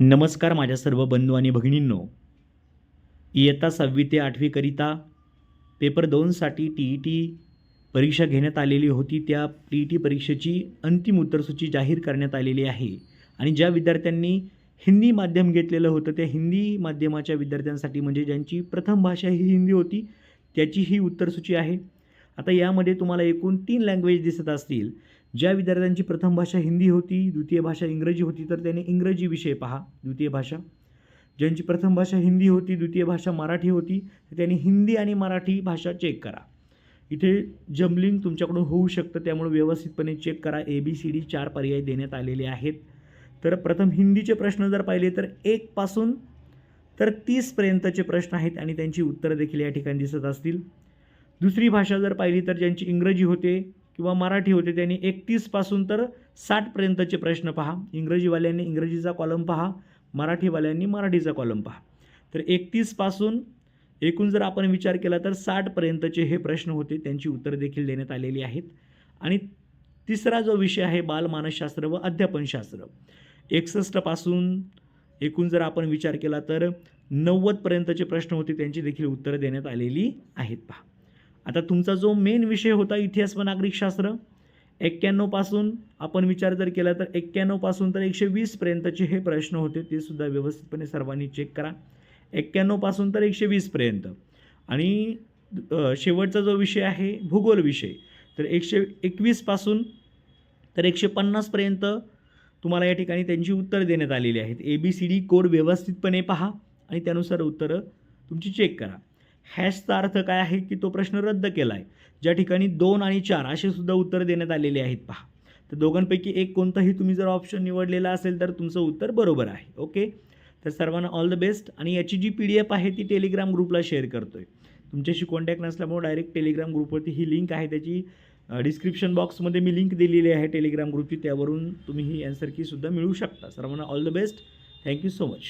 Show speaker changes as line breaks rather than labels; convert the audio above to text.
नमस्कार माझ्या सर्व बंधू आणि भगिनींनो. इयत्ता सहावी ते आठवीकरिता पेपर दोनसाठी टी ई टी परीक्षा घेण्यात आलेली होती. त्या टी ई टी परीक्षेची अंतिम उत्तरसूची जाहीर करण्यात आलेली आहे. आणि ज्या विद्यार्थ्यांनी हिंदी माध्यम घेतलेलं होतं त्या हिंदी माध्यमाच्या विद्यार्थ्यांसाठी म्हणजे ज्यांची प्रथम भाषा ही हिंदी होती त्याची ही उत्तरसूची आहे. आता यामध्ये तुम्हाला एकूण तीन लँग्वेज दिसत असतील. ज्या विद्यार्थ्यांची प्रथम भाषा हिंदी होती द्वितीय भाषा इंग्रजी होती तर त्यांनी इंग्रजी विषय पहा द्वितीय भाषा. ज्यांची प्रथम भाषा हिंदी होती द्वितीय भाषा मराठी होती तर त्यांनी हिंदी आणि मराठी भाषा चेक करा. इथे जम्बलिंग तुमच्याकडून होऊ शकतं त्यामुळे व्यवस्थितपणे चेक करा. ए बी सी डी चार पर्याय देण्यात आलेले आहेत. तर प्रथम हिंदीचे प्रश्न जर पाहिले तर एकपासून तर तीसपर्यंतचे प्रश्न आहेत आणि त्यांची उत्तरं देखील या ठिकाणी दिसत असतील. दुसरी भाषा जर पाहिली तर ज्यांची इंग्रजी होते किंवा मराठी होते त्यांनी एकतीसपासून तर साठपर्यंतचे प्रश्न पहा. इंग्रजीवाल्यांनी इंग्रजीचा कॉलम पहा मराठीवाल्यांनी मराठीचा कॉलम पहा. तर एकतीसपासून एकूण जर आपण विचार केला तर साठपर्यंतचे हे प्रश्न होते त्यांची उत्तरं देखील देण्यात आलेली आहेत. आणि तिसरा जो विषय आहे बालमानसशास्त्र व अध्यापनशास्त्र एकसष्टपासून एकूण जर आपण विचार केला तर नव्वदपर्यंतचे प्रश्न होते त्यांची देखील उत्तरं देण्यात आलेली आहेत. पहा. आता तुमचा जो मेन विषय होता इतिहास व नागरिकशास्त्र एक्क्याण्णवपासून आपण विचार जर केला तर एक्क्याण्णवपासून तर एकशे वीसपर्यंतचे हे प्रश्न होते ते सुद्धा व्यवस्थितपणे सर्वांनी चेक करा. एक्क्याण्णवपासून तर एकशे वीसपर्यंत आणि शेवटचा जो विषय आहे भूगोल विषय तर एकशे एकवीसपासून तर एकशे पन्नासपर्यंत तुम्हाला या ठिकाणी त्यांची उत्तरं देण्यात आलेली आहेत. A B C D code व्यवस्थितपणे पहा आणि त्यानुसार उत्तरं तुमची चेक करा. हॅशचा अर्थ काय आहे की तो प्रश्न रद्द केला आहे ज्या ठिकाणी दोन आणि चार असे सुद्धा उत्तर देण्यात आलेले आहेत पहा. तर दोघांपैकी एक कोणताही तुम्ही जर ऑप्शन निवडलेला असेल तर तुमचं उत्तर बरोबर आहे ओके तर सर्वांना ऑल द बेस्ट आणि याची जी पी डी एफ आहे ती टेलिग्राम ग्रुपला शेअर करतो आहे तुमच्याशी कॉन्टॅक्ट नसल्यामुळे डायरेक्ट टेलिग्राम ग्रुपवरती ही लिंक आहे त्याची डिस्क्रिप्शन बॉक्समध्ये मी लिंक दिलेली आहे टेलिग्राम ग्रुपची त्यावरून तुम्ही ही अँसर की सुद्धा मिळू शकता. सर्वांना all the best thank you so much